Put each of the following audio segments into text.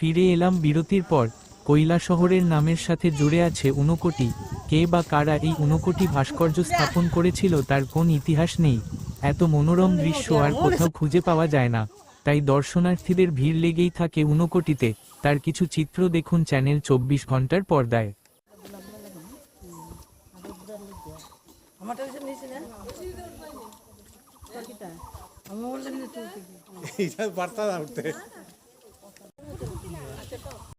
ফিরে এলাম বিরতির পর। কৈলা শহরের নামের সাথে জুড়ে আছে ঊনকোটি। কে বা কারা এই ঊনকোটি ভাস্কর্য স্থাপন করেছিল তার কোন ইতিহাস নেই। এত মনোরম দৃশ্য আর কোথাও খুঁজে পাওয়া যায় না। তাই দর্শনার্থীদের ভিড় লেগেই থাকে ঊনকোটিতে। তার কিছু চিত্র দেখুন চ্যানেল চব্বিশ ঘণ্টার পর্দায়। আমারটা হচ্ছে নিয়েছি না পাখিটা আমার বললাম যে তুই থেকে এইটা বার্তা উঠতে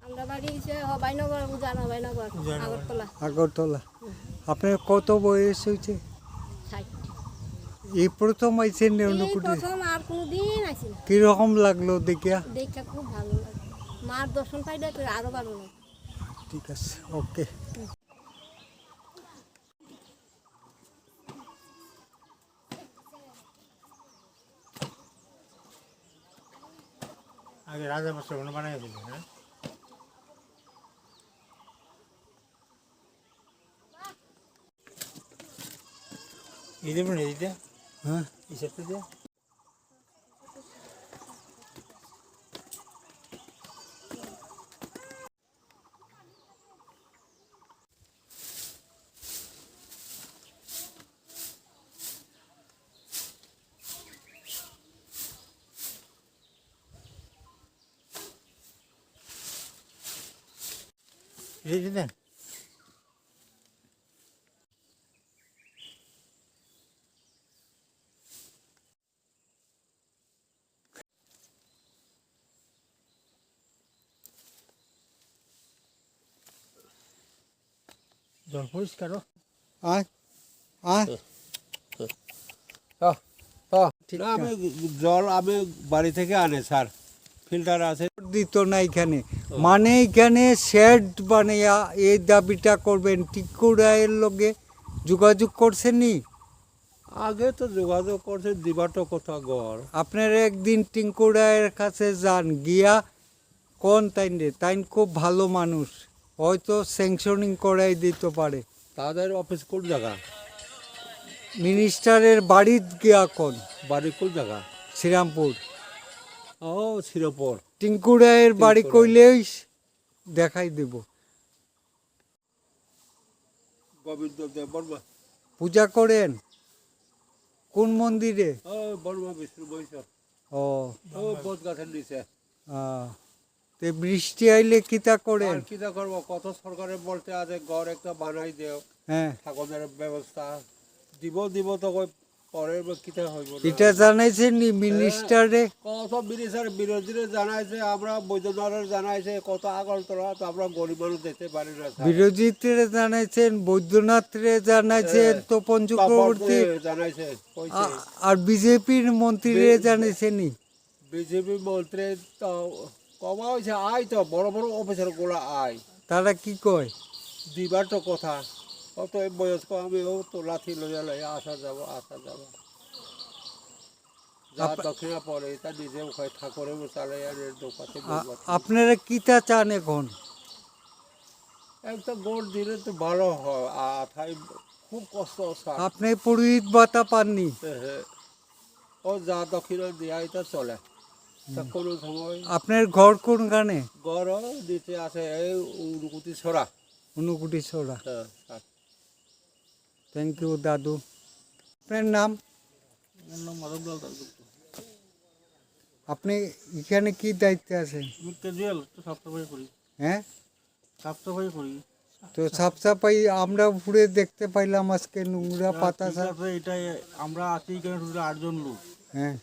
আমরা বাড়ি হচ্ছে হবাইনগর উজান হবাইনগর আগরতলা। আপনার কত বয়স হয়েছে? এই প্রথম আইছেন কীরকম লাগল দেখিয়া? দেখা খুব ভালো লাগে মার দর্শন পাইলে আরও ভালো ঠিক আছে ওকে। আগে রাজা মাস্টার মনে বানাই দিল হ্যাঁ? এই দেবেন এইটা হ্যাঁ এই সেটটা জল পরিষ্কার আয় আয় ঠিক আমি জল আমি বাড়ি থেকে আনে স্যার ফিল্টার আছে দিত না এখানে মানে এখানে শেড বানিয়া এই দাবিটা করবেন টিকু রায়ের লগে যোগাযোগ করছেননি আগে তো যোগাযোগ করছে দিবাটো কথা গড় আপনারা একদিন টিঙ্কু রায়ের কাছে যান গিয়া কোন তাইন রে তাইন খুব ভালো মানুষ হয়তো স্যাংশনিং করাই দিতে পারে। তাদের অফিস কোন জায়গা? মিনিস্টারের বাড়িত গিয়া কোন বাড়ি কোন জায়গা? শ্রীরামপুর। ও শিরোপর টিঙ্কুরায়ের বাড়ি কইলেই দেখাই দেব। গোবিন্দ দেব বর্মা। পূজা করেন? কোন মন্দিরে? ও বর্মা বিষ্ণু বৈশ ও। বোধ গাছের নিচে। আহ, তে বৃষ্টি আইলে কিতা আর কিটা করব? কত সরকারে বলতে আছে ঘর একটা বানাই দেও। হ্যাঁ। ঠাকুরের ব্যবস্থা। দিব দিব তো কই হইব না। এটা জানাইছেন নি মিনিস্টারে কত বিদেশের বিরোধীরা জানাইছে আমরা বৈদ্যনাথের জানাইছে কত আগরতলা তো আমরা গরিব মানুষ যেতে পারি না স্যার। জানাইছেন বৈদ্যনাথরে জানাইছেন। তপন চক্রবর্তী। জানাইছে আর বিজেপির মন্ত্রীরে জানাইছেন নি? বিজেপি মন্ত্রী তো কমা হয়েছে আয় তো বড় বড় অফিসারগুলো আয়। তারা কি কয়? দিবার তো কথা। অত বয়স্ক আমি ও তো লাথি লইয়া লইয়া আসা যাব আসা যাব। যা দক্ষিণা পরে তা নিজে ওখানে ঠাকুরে চালাই আর দোকাতে আপনারা কিতা চান এখন? একটা গোট দিলে তো ভালো হয় খুব কষ্ট আপনি পুরোহিত ভাতা পাননি। ও যা দক্ষিণা দিয়া এটা চলে। কোনো সময় আপনার ঘর কোনখানে গড় দিতে আছে এই উনকুটি ছড়া। অনুকুটি ছড়া। হ্যাঁ, থ্যাংক ইউ দাদু। আপনার নাম? আপনি এখানে কি দায়িত্বে আছেন? আমি ক্যাজুয়াল সাফ সাফাই করি। হ্যাঁ? সাফ সাফাই করি। তো সাফ সাফাই আমরা ঘুরে দেখতে পাইলাম আজকে নোংরা পাতা এটাই আমরা আছি এখানে আটজন লোক। হ্যাঁ।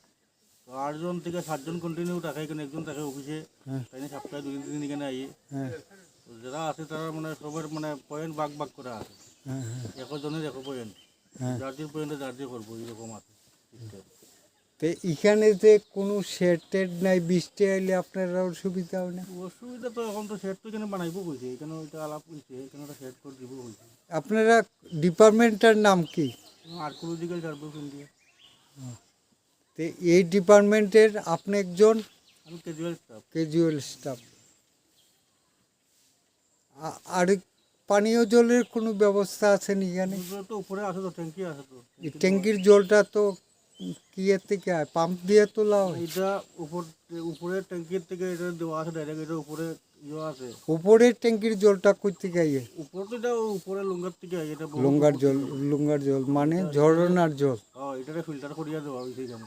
তো আটজন থেকে সাতজন কন্টিনিউ থাকে এখানে একজন থাকে অফিসে হ্যাঁ। তাই সপ্তাহে দুদিন তিন দিন এখানে আই হ্যাঁ। যারা আছে তারা মানে সবার মানে পয়েন্ট বাগ বাগ করে আছে। একজনের এক পয়েন্ট যার পয়েন্টে যার দিয়ে করব এরকম আছে তো এখানে যে কোনো শেড টেড নাই বৃষ্টি আইলে আপনারা অসুবিধা হয় না? অসুবিধা তো এখন তো সেট তো এখানে বানাইবো কইছে এখানে ওইটা আলাপ কইছে এখানে একটা সেট করে দিব কইছে। আপনারা ডিপার্টমেন্টের নাম কি? আর্কোলজিক্যাল সার্ভিস ইন্ডিয়া তো এই ডিপার্টমেন্টের আপনি একজন আমি ক্যাজুয়াল স্টাফ ক্যাজুয়াল স্টাফ আর পানীয় জলের কোনো ব্যবস্থা আছে নি এখানে? তো উপরে আছে তো ট্যাঙ্কি আছে তো। এই ট্যাঙ্কির জলটা তো কি এর থেকে হয় পাম্প দিয়ে তোলা হয়। এটা উপর উপরের ট্যাঙ্কির থেকে এটা দেওয়া আছে ডাইরেক্ট এটা উপরে ইয়ে আছে। উপরের ট্যাঙ্কির জলটা কই থেকে আইয়ে উপর তো এটা উপরে লুঙ্গার থেকে আয়, এটা লুঙ্গার জল লুঙ্গার জল মানে ঝরনার জল। হ্যাঁ এটাকে ফিল্টার করিয়া দেওয়া হয়েছে এখানে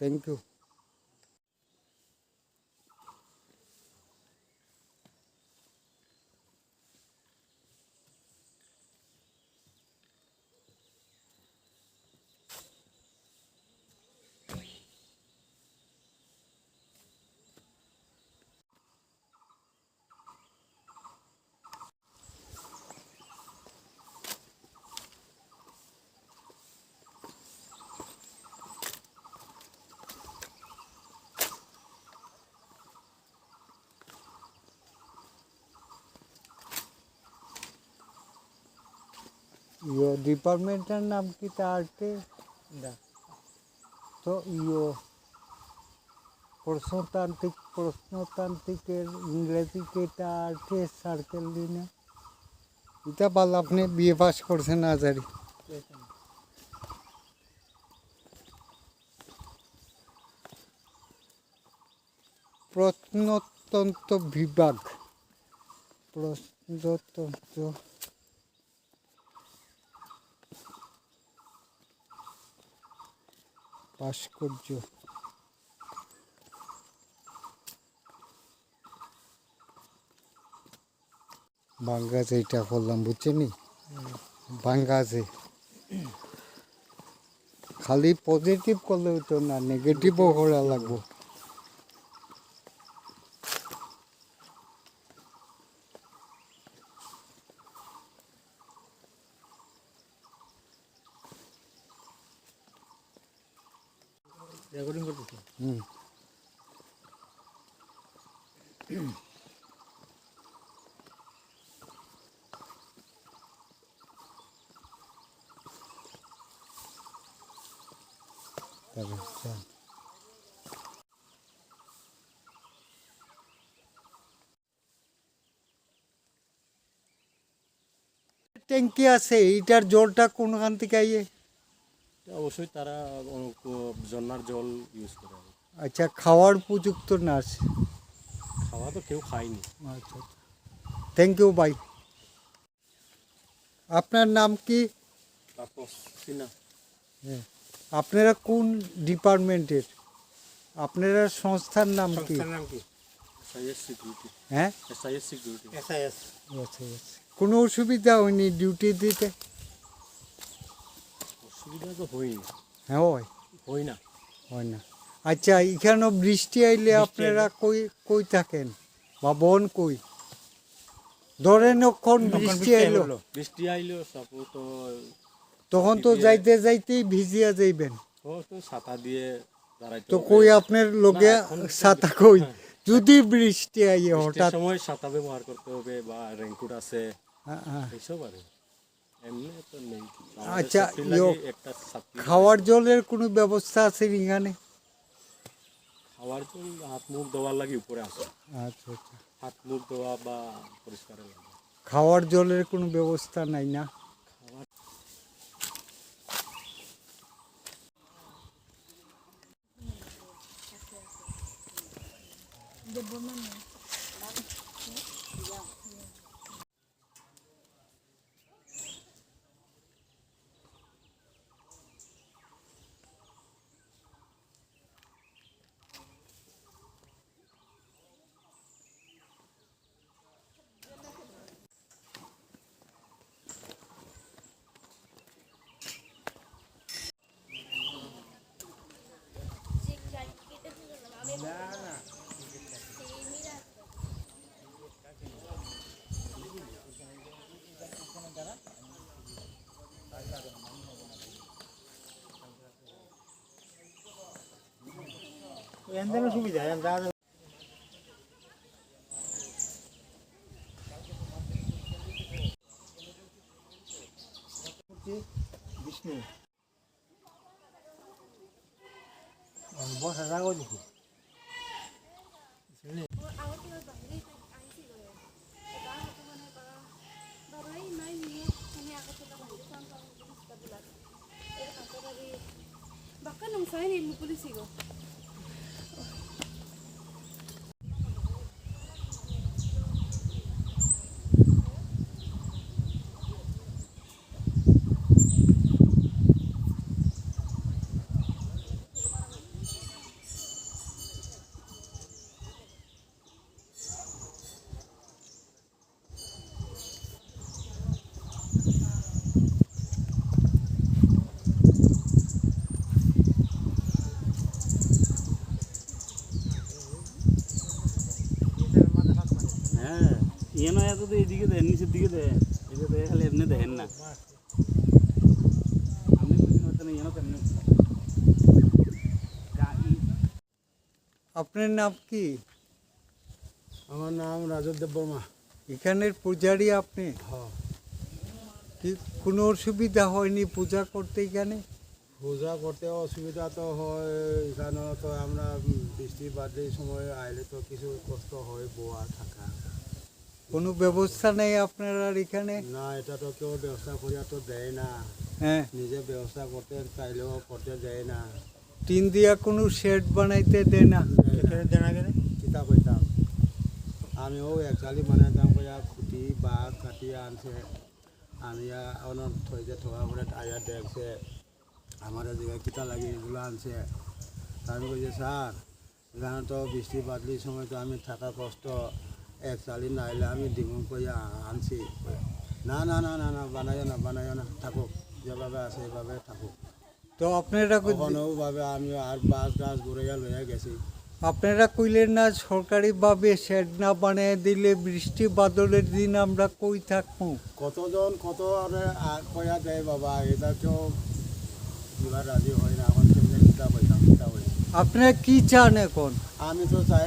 থ্যাংক ইউ ডিপার্টমেন্টের নাম কি তা আর্টে তো ইয়ো প্রশ্নতান্ত্রিক, প্রশ্নতান্ত্রিকের ইংরেজি কেটা আর্টে সার্কেল দিনে এটা ভালো, আপনি বিয়ে পাস করছেন আজারি। প্রত্নতন্ত্র বিভাগ। প্রত্নতন্ত্র ভাস্কর্য। বাঙ্গাছে এটা করলাম বুঝছেনি বাঙ্গাছে খালি পজিটিভ করলে হতো না নেগেটিভও করা লাগবো। রেকর্ডিং করতেছি হুম। ট্যাঙ্কি আছে এইটার জলটা কোনখান থেকে আইয়ে? অবশ্যই তারা ঝর্নার জল ইউজ করে আচ্ছা খাওয়ার উপযুক্ত না আছে খাওয়া তো কেউ খায়নি। আচ্ছা থ্যাংক ইউ ভাই আপনার নাম কি? তারপর হ্যাঁ। আপনারা কোন ডিপার্টমেন্টের? আপনারা সংস্থার নাম কি? হ্যাঁ? কোনো অসুবিধা হয়নি ডিউটি দিতে? অসুবিধা তো হ্যাঁ হয়। হয় না। হয় না। আচ্ছা এখানেও বৃষ্টি আইলে আপনারা কই কই থাকেন? বা বন কই? ধরেন কোন বৃষ্টি আইলো? বৃষ্টি আইলো তো তখন তো যাইতে যাইতেই ভিজিয়া যাইবেন। ও তো ছাতা দিয়ে তো কই আপনার লোকে ছাতা কই? যদি বৃষ্টি আইয়ে হঠাৎ সময় ছাতা ব্যবহার করতে হবে বা রেনকোট আছে। হ্যাঁ, হ্যাঁ। এইসব আর আচ্ছা, আমাদের safety ইয়ো, লাগে একটা ছাত্রী খাওয়ার জলের কোনো ব্যবস্থা আছে এখানে? খাওয়ার জল হাত মুখ ধোয়ার লাগে উপরে আসে। আচ্ছা আচ্ছা। হাত মুখ ধোয়া বা পরিষ্কারের লাগে। খাওয়ার জলের কোনো ব্যবস্থা নাই না? এখান সুবিধা এখান বিষ্ণু বসা যাগো দেখি বাবাই নাই নিয়ে আমি আগতে বাহিরে কাম কাম করতে বলা এর হাতে পুলিশই গো হ্যাঁ এত তো এদিকে দেন নিচের দিকে দেন। এদিকে দেখে খালি এমনি দেখেন না। আপনি বুঝতে পারছেন না ইয়ে তেমনি আপনার নাম কি? আমার নাম রাজত দেব বর্মা। এখানের পূজারি আপনি? হ্যাঁ। কি কোনো অসুবিধা হয়নি পূজা করতে এখানে? পূজা করতে অসুবিধা তো হয় এখানে তো আমরা বৃষ্টি বাদলির সময় আইলে তো কিছু কষ্ট হয় বোয়া থাকা। কোনো ব্যবস্থা নেই আপনার আর এখানে? না এটা তো কেউ ব্যবস্থা করিয়া তো দেয় না। হ্যাঁ। নিজে ব্যবস্থা করতে চাইলেও করতে দেয় না। টিন দিয়া কোনো শেড বানাইতে দেয় না? কিতা কইতাম আমিও একচালি মানে দাম কইয়া খুঁটি বাঘ কাটি আনছে। আনিয়া অনত থইতে থোকা করে আয়া দেখছে। আমার এদিকে কিতা লাগে এগুলো আনছে। আমি কইছে স্যার এখানে তো বৃষ্টি বাদলির সময় তো আমি থাকা কষ্ট। এক চালি নাইলে আমি ডিঙু কইয়া আনছি। না না না না না বানাইও না বানাইও না থাকুক। যেভাবে আছে এভাবে থাকুক। তো আপনারা কই- কখনো ভাবে আমি আর বাস গাছ ঘুরাইয়া লইয়া গেছি। আপনারা কইলেন না সরকারিভাবে শেড না বানিয়ে দিলে বৃষ্টি বাদলের দিন আমরা কই থাকব? কতজন কত আরে কয়া দেয় বাবা এটা কেউ এবার রাজি হয় না এখন কেমনে কিতা পাইতাম কিতা পাইতাম আপনারা কি চান এখন? আমি তো চাই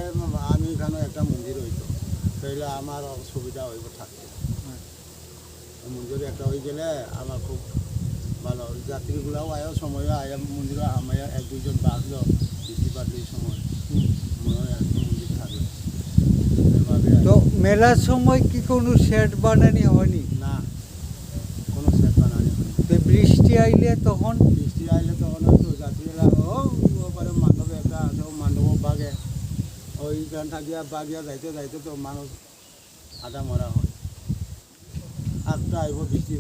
আমি এখানে একটা মন্দির হইতো তাইলে আমার সুবিধা হইব থাকতে মন্দির একটা হয়ে গেলে আমার খুব ভালো। যাত্রীগুলাও আয় সময় আয় মন্দিরে আমায় এক দুইজন বাঁচলো বৃষ্টি বাদলির সময় মনে হয় মন্দির এভাবে তো মেলার সময় কি কোনো শেড বানানি হয়নি? না কোনো সেট বানানি হয়নি। তো বৃষ্টি আইলে তখন তো যাত্রীরা ও ওপারে মান্ডবে একটা আছে ও মান্ডব বাগে ওইখান থাকিয়া বাগিয়া যাইতে যাইতে তো মানুষ আধা মরা হয়। একটা আইব বৃষ্টি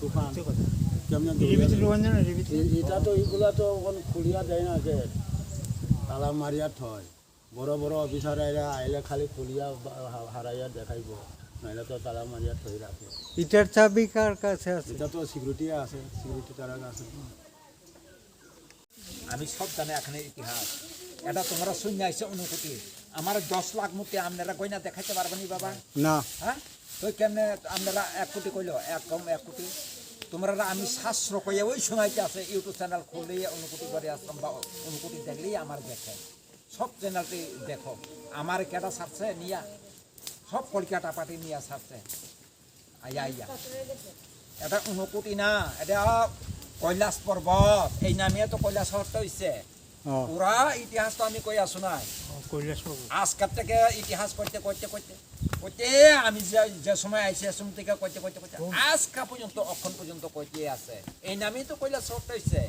তুফান কেমন এটা তো এইগুলা তো এখন খুলিয়া দেয় না যে তালা মারিয়া থয় বড় বড় অফিসার আইলে আইলে খালি খুলিয়া বা- হারাইয়া দেখাইব। নাহলে তো তালা মারিয়া থই রাখে এটার চাবি কার কাছে আছে? এটা তো সিকিউরিটি আছে সিকিউরিটি তারা আছে আমি সব জানি এখানে ইতিহাস। এটা তোমরা শূন্য আইসে অনুভূতি। আমার দশ লাখ মূর্তি আপনারা গয়না দেখাইতে পারবেনি বাবা। না। হ্যাঁ? তো কেমনে আপনারা এক কোটি কইল? এক কম এক কোটি। তোমরা আমি শাস্ত্র কইয়া ওই সময়তে আছে ইউটিউব চ্যানেল খুললেই অনুকুটি করে আসতাম বা অনুকুটি দেখলেই আমার দেখে। সব চ্যানেলটি দেখো। আমার কেটা ছাড়ছে? নিয়া। সব কলকাতা পাটি নিয়া ছাড়ছে। আইয়া আইয়া এটা অনুকুটি না এটা কৈলাস পর্বত এই নামে তো কৈলাস শহরটা হইছে। ও পুরা ইতিহাস তো আমি কই আসো নাই আজকাল থেকে ইতিহাস করতে করতে করতে করতে আমি যে যে সময় আইসি আসুন থেকে করতে করতে করতে আজকা পর্যন্ত অক্ষণ পর্যন্ত কইতে আছে। এই নামেই তো কৈলাসর হইছে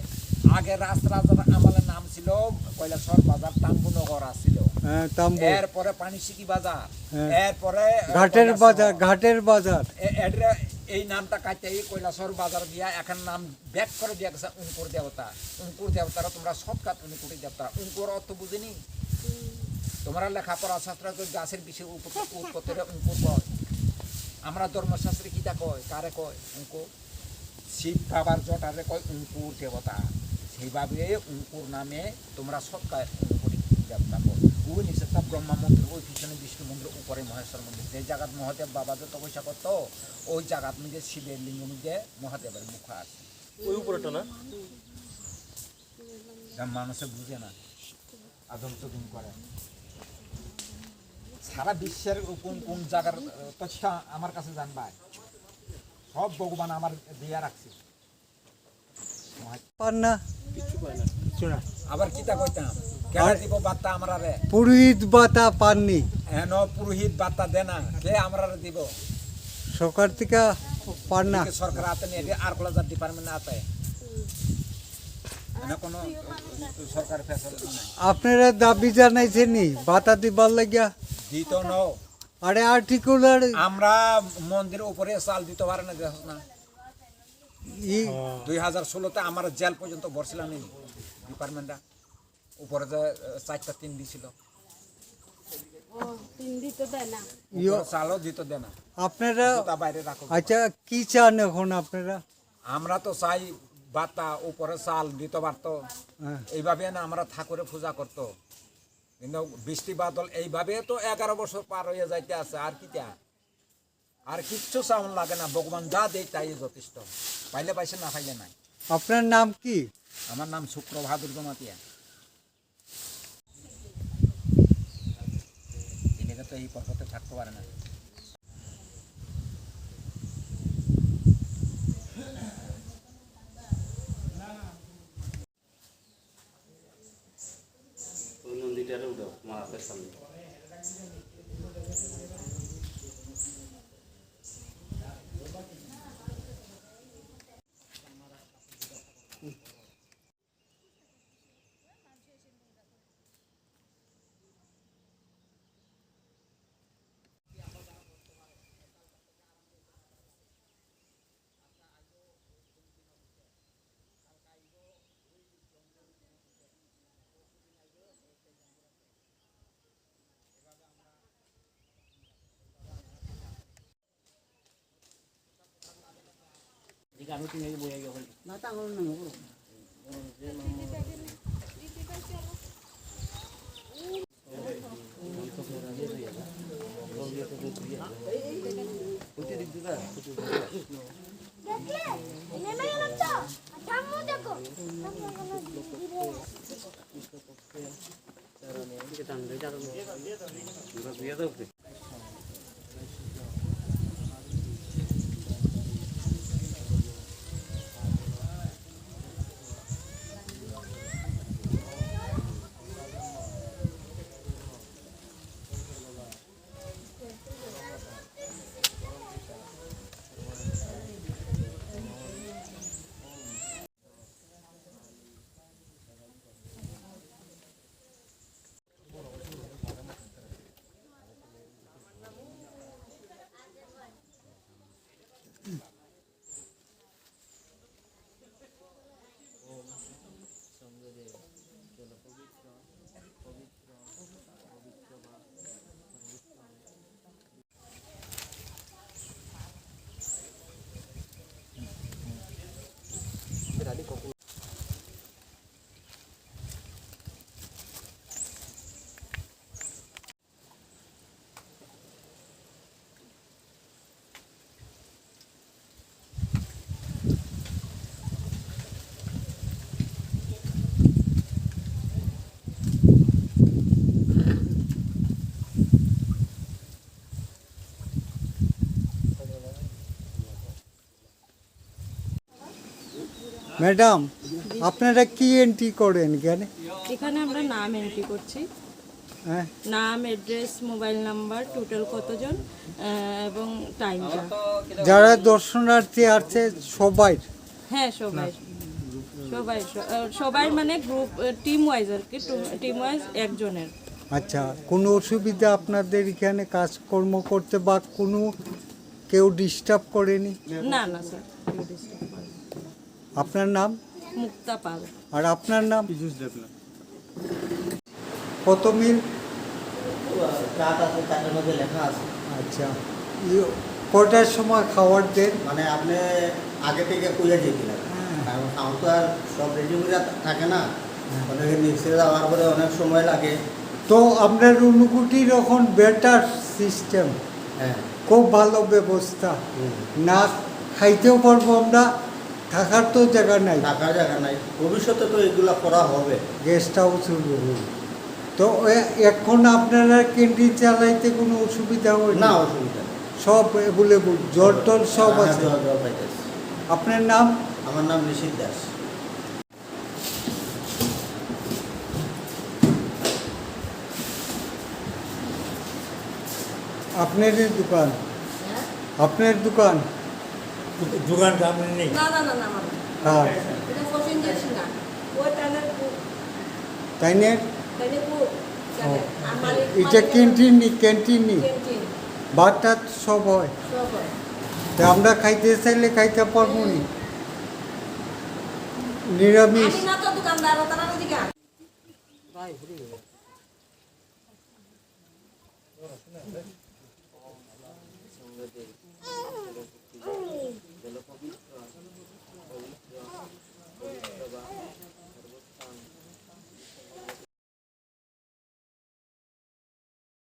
আগে রাজ রাজার আমলের নাম ছিল কৈলাসর বাজার টাঙ্গুনগর আছিল। এরপরে পানিশিকি বাজার। এরপরে ঘাটের বাজার ঘাটের বাজার এই নামটা কাটতে এই কৈলাসর বাজার দিয়া এখন নাম ব্যাক করে দিয়া গেছে অঙ্কুর দেবতা। অঙ্কুর দেবতারা তোমরা সৎকাত অঙ্কুরি দেবতা। অঙ্কুর অর্থ বুঝিনি? তোমরা লেখাপড়া শাস্ত্র গাছের বিষয়ে উৎপত্তিরে অঙ্কুর কয়। আমরা ধর্মশাস্ত্রে কিতা কয়? কারে কয়? অঙ্কুর? শিব বাবার জটারে কয় অঙ্কুর দেবতা। সেইভাবে অঙ্কুর নামে তোমরা সৎকার অঙ্কুরি দেবতা কয়। ব্রহ্মা মন্দির ওই পিছনে বিষ্ণু মন্দির উপরে মহেশ্বর মন্দির। যে জায়গাত মহাদেব বাবা যে তপস্যা করতো ওই জায়গাত মধ্যে শিবের লিঙ্গ মধ্যে মহাদেবের মুখ আছে ওই উপরেটা না? যা মানুষে বুঝে না আদম চদম করে। সারা বিশ্বের কোন কোন জায়গার তথ্য আমার কাছে জানবাই সব ভগবান আমার দিয়া রাখছে। পান না পায় না আবার কিতা কইতাম? কেন দিব বার্তা আমরা রে পুরোহিত বাতা পাননি। এন পুরোহিত বার্তা দে না কে আমরা দিব? সরকার থেকে পান না। এদিকে সরকার হাতে নিয়ে আর কলেজার ডিপার্টমেন্ট হাতে। এনে কোনো সরকার ফ্যাসিলিটি নাই। আপনারা দাবি জানাইছেনি বাতা দিবার লাগিয়া? দিত নও আরে আর্টিকুলার আমরা মন্দিরের উপরে চাল দিতে পারে না দেখ না? দুই হাজার ষোলোতে আমার জেল পর্যন্ত বসছিলাম এই ডিপার্টমেন্টটা উপরে যে চারটা তিন দিছিল চালও দিতে দেয় না। আপনারা বাইরে রাখো। আচ্ছা কি চান এখন আপনারা? আমরা তো চাই বাতা উপরে চাল দিতে পারতো হ্যাঁ। এইভাবে না আমরা ঠাকুরে পূজা করতো। কিন্তু বৃষ্টি বাদল এইভাবে তো এগারো বছর পার হয়ে যাইতে আছে আর কি তা আর কিচ্ছু চাউন লাগে না ভগবান যা দেয় তাই যথেষ্ট। পাইলে পাইছে না পাইলে নাই। আপনার নাম কি? আমার নাম শুক্র বাহাদুর জমাতিয়া এনেকে তো এই পর্বতে থাকতে পারে না। 장어찜이 뭐야 이거? 나 땅을 넣어. Kita ambil jalan. Kita. Madam আপনারা কি এন্ট্রি করেন এখানে? এখানে আমরা নাম এন্ট্রি করছি। হ্যাঁ। নাম অ্যাড্রেস মোবাইল নাম্বার টোটাল কতজন এবং টাইমটা যারা দর্শনার্থী আছে সবাই। হ্যাঁ সবাই। সবাই সবাই মানে গ্রুপ টিম ওয়াইজ আর কি টিম ওয়াইজ একজনের। আচ্ছা কোনো অসুবিধা আপনাদের এখানে কাজকর্ম করতে বা কোনো কেউ ডিস্টার্ব করেনি? না না স্যার কেউ। আপনার নাম? মুক্তা পাল। আর আপনার নাম? কত মিল? আছে মধ্যে লেখা আছে। আচ্ছা। কটার সময় খাবার দেন মানে আপনি আগে থেকে কুলে যেতে কারণ আমার তো আর সব রেডি করে থাকে না। অনেকে মিক্সে যাওয়ার পরে অনেক সময় লাগে। তো আপনার অনুকুটির এখন বেটার সিস্টেম হ্যাঁ। খুব ভালো ব্যবস্থা। না খাইতেও পারব আমরা। থাকার তো জায়গা নাই। থাকার জায়গা নাই। ভবিষ্যতে তো এগুলো করা হবে। গেস্ট হাউস তো এখন আপনারা ক্যান্টিন চালাইতে কোনো অসুবিধা হয় না? অসুবিধা সব অ্যাভেলেবল জল টল সব হ্যাঁ, আছে? জল আপনার নাম? আমার নাম নিশিত দাস। আপনার দোকান? আপনার দোকান? দোকান সামনে নেই। না না না না হ্যাঁ। এটা তাই না। কুক জানে আর মালিক এটা ক্যান্টিন নি ক্যান্টিন নি ক্যান্টিন। টাত সব হয়। সব তা আমরা খাইতে চাইলে খাইতে পারব নি? নিরামিষ। আমি না তো দোকানদার তারা দিকে ভাই